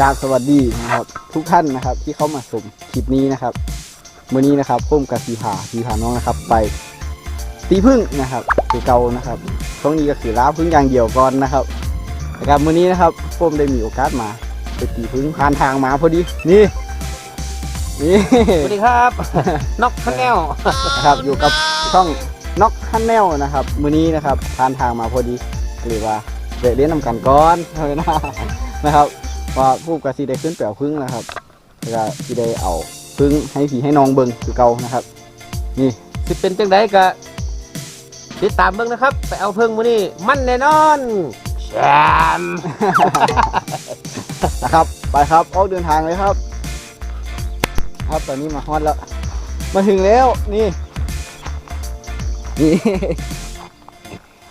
กราบสวัสดีนะครับ ทุกท่านนะครับที่เข้ามาชมคลิปนี้นะครับมื้อนี้นะครับพุ่มกับสีผาสีผาน้องนะครับ ไปตีพึ่งนะครับคือเก่านะครับช่วงนี้ก็คือล้าพึ่งอย่างเดียวก่อนนะครับนะครับมื้อนี้นะครับพุ่มได้มีโอกาสมาไปตีพึ่งผ่านทางมาพอดีนี่นี่สวัสดีครับนกข้างแนวนะครับอยู่กับช่องน็อกฮันแนลนะครับมือนี้นะครับผ่านทางมาพอดีก็เลยว่าเดะเล่นนำกันก่อนเท่านั้นนะครับ ว่าผู้กระสีได้ขึ้นแปลวพึ่งนะครับแล้วก็สีได้เอาพึ่งให้ผีให้น้องเบิงคือเก่านะครับ นี่สิเป็นจังไดก็ติดตามเบิ่งนะครับ ไปเอาเพิ่งมื้อนี้มันแน่นอนแชมป์นะครับ ไปครับออกเดินทางเลยครับ ครับตอนนี้มาฮอดแล้ว มาถึงแล้วนี่ นี่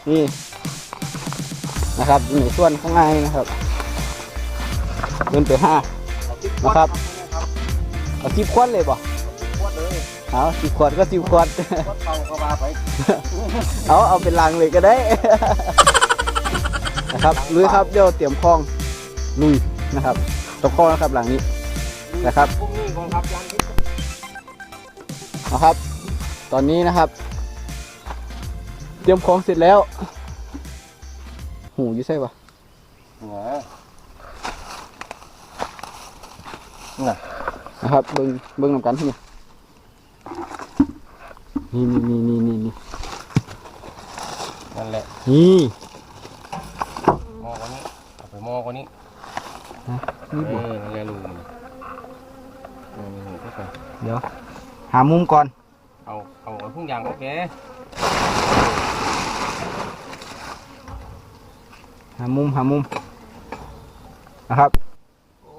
นี่นะครับอยู่ในส่วนข้างในนะครับ เดินไปห้านะครับเอาสิบขวดเลยบ่เอาสิบขวดก็สิบขวดเอาเอาเป็นลังเลยก็ได้นะครับลุยครับเดี๋ยวเตรียมคลองลุยนะครับตกคลองนะครับหลังนี้นะครับพรุ่งนี้กองทัพยานทิพย์เอาครับ ตอนนี้นะครับ เตรียมของเสร็จแล้ว หูอยุ่ใช่ปะน่ะ นะครับเบิ้งเบิ้งนำกันที่นี่นี่นี่นี่นี่นี่นั่นแหละนี่มอกว่านี้เอาไปมอกว่านี้นี่เอบ่อนั่นแหละลูกมันเออนี่เข้าไปเดี๋ยว หามุมก่อน เอาเอาเอาพุ่งยางโอเคหามุมหามุมนะครับ โอ้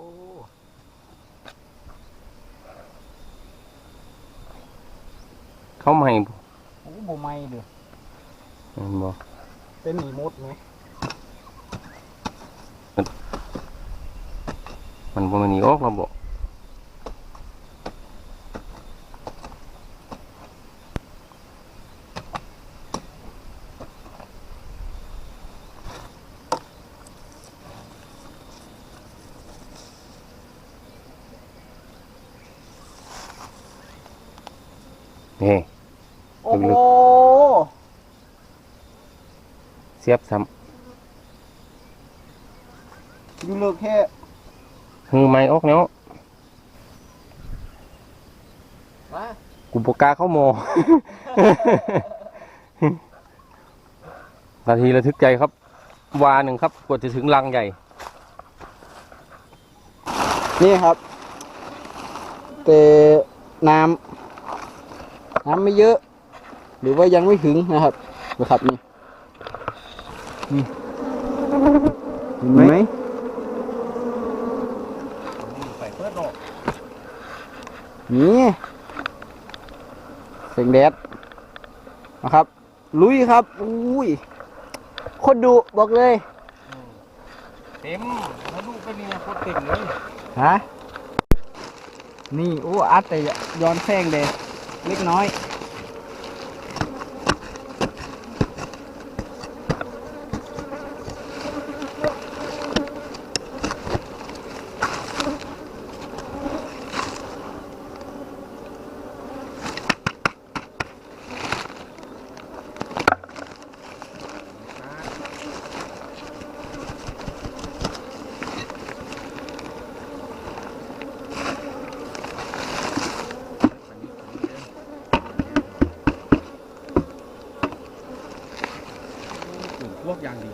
เขาไม่ โอ้โบไม่ เด้อเห็นบ่เป็นหมีมุดไหมมันบ่มันหนีออกแล้วบ่นี่ โอ้โหเสียบซ้ดูเลิกแค่ำหือไม่ออกเนาะว่ากูบกล้าเข้าโม นาทีระทึกใจครับ วาหนึ่งครับกว่าจะถึงรังใหญ่ นี่ครับ แต่น้ำน้ำไม่เยอะ หรือว่ายังไม่ถึงนะครับนะครับนี่นี่เห็นไหมไปเปิดโลกนี่เสียงแดดนะครับ ลุยครับอุ้ยคนดุบอกเลยเต็มถ้าลูกก็นี่นะโคตรเต็มเลยฮะนี่โอ้อัดแต่ย้อนแซงเดเล็กน้อย พวกอย่างดี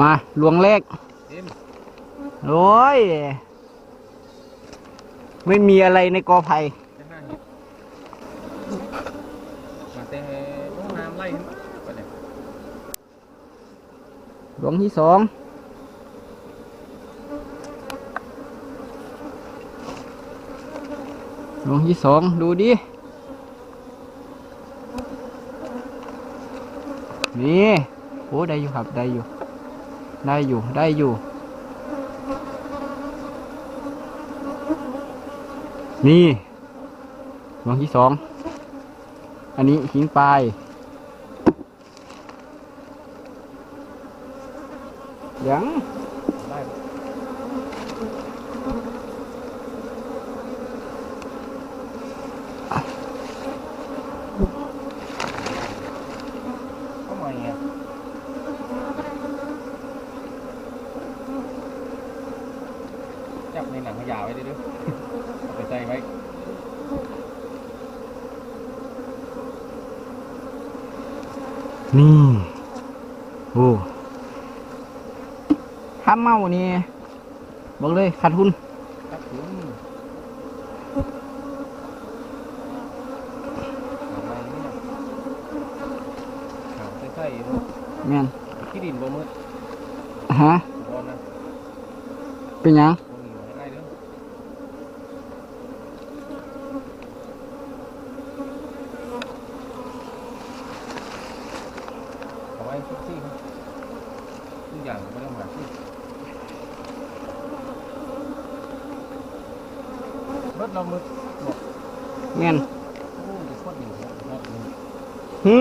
มาลวงเลขเต็มโอ้ย ไม่มีอะไรในกอไผ่จะห้าเห็ดมาแต่ลงน้ำไล่ไปเลยหลวงที่สองหลวงที่สองดูดิ นี่ โอ้ได้อยู่ครับ ได้อยู่ ได้อยู่ได้อยู่ นี่ดวงที่สอง อันนี้หินปลายยัง ในหนังขยะไว้ด้วยเอาไปใส่ไว้นี่ โอ้ถ้าเมานี่บอกเลยขาดทุนครับผมทำไมเนี่ยหาใส่ๆเนาะแม่นขี้ดินบ่มืดฮะเป็นยัง บ่มีไว้ได้เด้อเอาไว้ทุกที่ครับทุกอย่างไม่ต้องหาที่รถเรามืดหมดแม่นโอ้ยจะโคตรดีครับรถมืดฮึ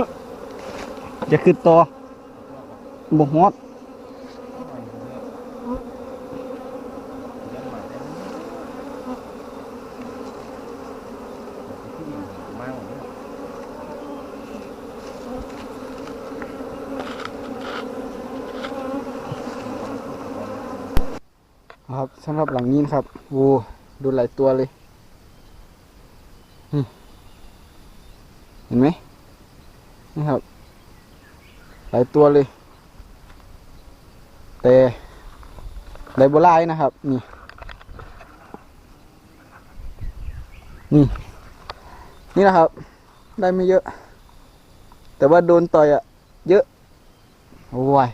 จะขึ้นต่อรอบบ่ฮอด ครับสำหรับหลังนี้นครับโอ้ดูหลายตัวเลย เห็นไหมนี่ครับ หลายตัวเลย แต่ไดโบไลายนะครับ นี่ นี่ นี่นะครับ ได้ไม่เยอะ แต่ว่าโดนต่อยอะเยอะ โอ้ย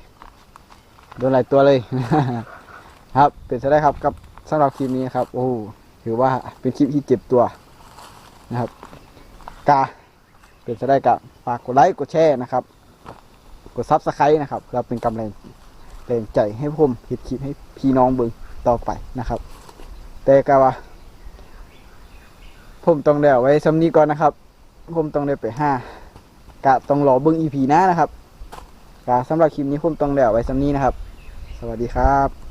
โดนหลายตัวเลย ครับเป็นซะได้ครับกับสำหรับคลิปนี้ครับ โอ้โหถือว่าเป็นคลิปที่เจ็บตัวนะครับกาเป็นซะได้กับฝากกดไลค์กดแชร์นะครับ กดซับสไครต์นะครับเราเป็นกำลังแรงใจให้ผมเห็ดคลิปให้พี่น้องเบิงต่อไปนะครับ แต่กะว่า ผมต้องเดี๋ยวไว้ซ้ำนี้ก่อนนะครับ ผมต้องได้ไปห้ากะต้องรอเบิ่งอีพีหน้านะครับกะสำหรับคลิปนี้ผมต้องเดี๋ยวไว้ซ้ำนี้นะครับ สวัสดีครับ